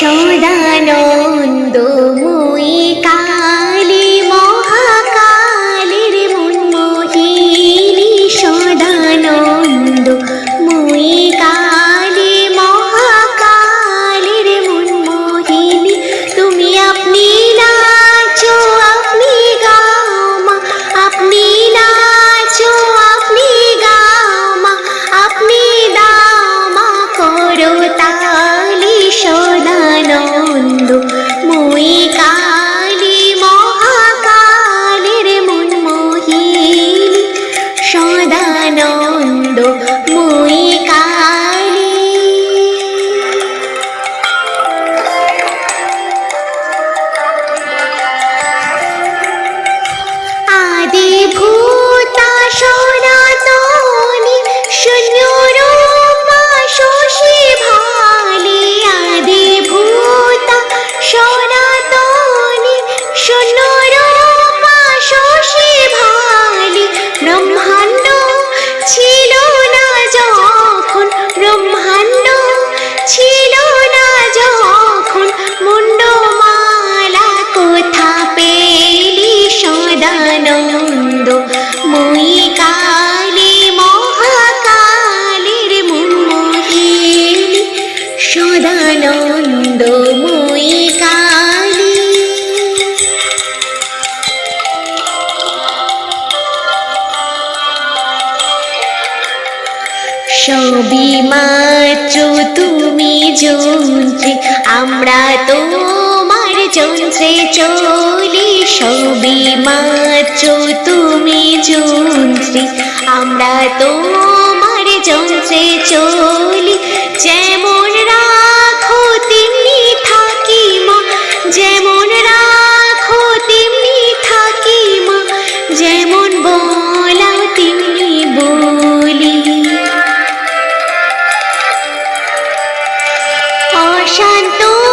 সদানন্দ সদানন্দ। সবই মাত্র তুমি যন্ত্রে আমরা তোমার যন্ত্রে চলি। সবই মাত্র তুমি যন্ত্রে আমরা তোমার যন্ত্রে চলি। 山东